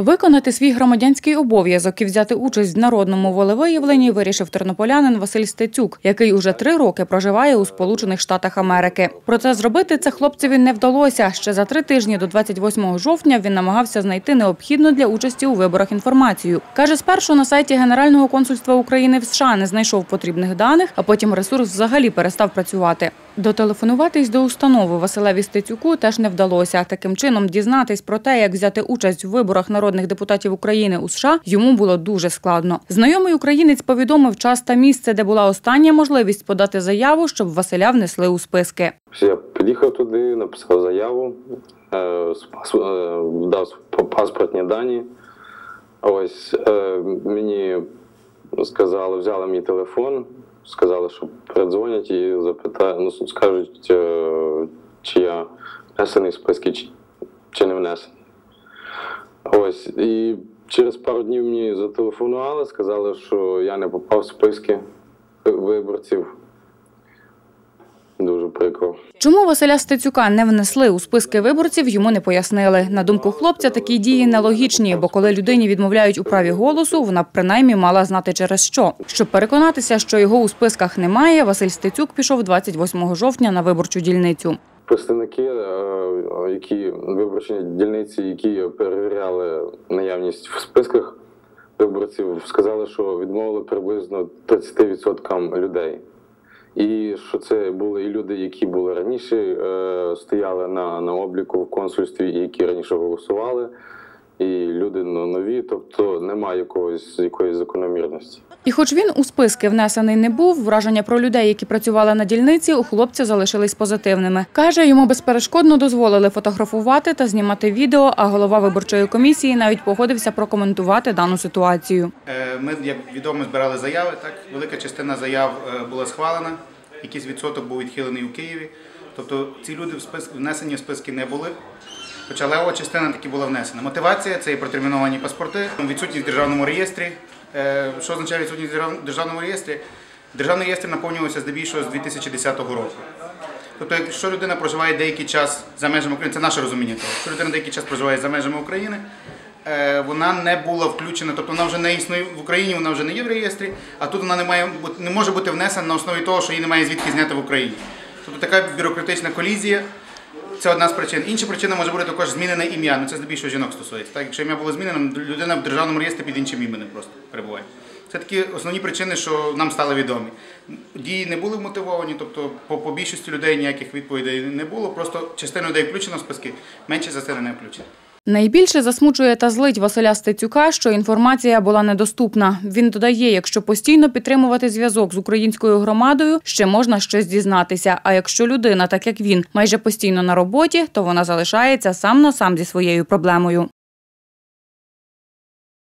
Виконати свій громадянський обов'язок і взяти участь в народному волевиявленні вирішив тернополянин Василь Стецюк, який уже три роки проживає у Сполучених Штатах Америки. Проте зробити це хлопцеві не вдалося. Ще за три тижні до 28 жовтня він намагався знайти необхідну для участі у виборах інформацію. Каже, спершу на сайті Генерального консульства України в США не знайшов потрібних даних, а потім ресурс взагалі перестав працювати. Дотелефонуватись до установи Василеві Стецюку теж не вдалося. Таким чином дізнатись про те, як взяти участь у виборах народних депутатів України у США, йому було дуже складно. Знайомий українець повідомив час та місце, де була остання можливість подати заяву, щоб Василя внесли у списки. Я під'їхав туди, написав заяву, е, е, дав паспортні дані. Ось е, мені сказали, взяли мій телефон, сказали, що передзвонять і запитають, ну, скажуть, чи я внесений в списки, чи не внесений. Ось. І через пару днів мені зателефонували, сказали, що я не попав в списки виборців. Дуже прикро. Чому Василя Стецюка не внесли у списки виборців, йому не пояснили. На думку хлопця, такі дії нелогічні, бо коли людині відмовляють у праві голосу, вона принаймні мала знати через що. Щоб переконатися, що його у списках немає, Василь Стецюк пішов 28 жовтня на виборчу дільницю. Представники, е, які виборчі дільниці, які перевіряли наявність в списках виборців, сказали, що відмовили приблизно 30% людей. І що це були і люди, які були раніше, е, стояли на, на обліку в консульстві, і які раніше голосували, і люди ну, нові, тобто немає якогось якоїсь закономірності. І хоч він у списки внесений не був, враження про людей, які працювали на дільниці, у хлопця залишились позитивними. Каже, йому безперешкодно дозволили фотографувати та знімати відео, а голова виборчої комісії навіть погодився прокоментувати дану ситуацію. Е, Ми, як відомо, збирали заяви. Так, велика частина заяв е, була схвалена, якийсь відсоток був відхилений у Києві. Тобто ці люди в спис... внесені в списки не були. Хоча левова частина таки була внесена. Мотивація це і протерміновані паспорти, відсутність в державному реєстрі. Е, Що означає відсутність в держав- державному реєстрі? Державний реєстр наповнювався здебільшого з 2010 року. Тобто, якщо людина проживає деякий час за межами України, це наше розуміння того. Якщо людина деякий час проживає за межами України, е, вона не була включена, тобто вона вже не існує в Україні, вона вже не є в реєстрі, а тут вона не має не може бути внесена на основі того, що її немає звідки зняти в Україні. Тобто така бюрократична колізія. Це одна з причин. Інша причина може бути також змінене ім'я. Ну це здебільшого жінок стосується. Так, якщо ім'я було змінено, людина в державному реєстрі під іншим іменем просто перебуває. Це такі основні причини, що нам стали відомі. Дії не були мотивовані, тобто по, по більшості людей ніяких відповідей не було. Просто частина людей включено в списки, менше за це не включено. Найбільше засмучує та злить Василя Стецюка, що інформація була недоступна. Він додає, якщо постійно підтримувати зв'язок з українською громадою, ще можна щось дізнатися. А якщо людина, так як він, майже постійно на роботі, то вона залишається сам на сам зі своєю проблемою.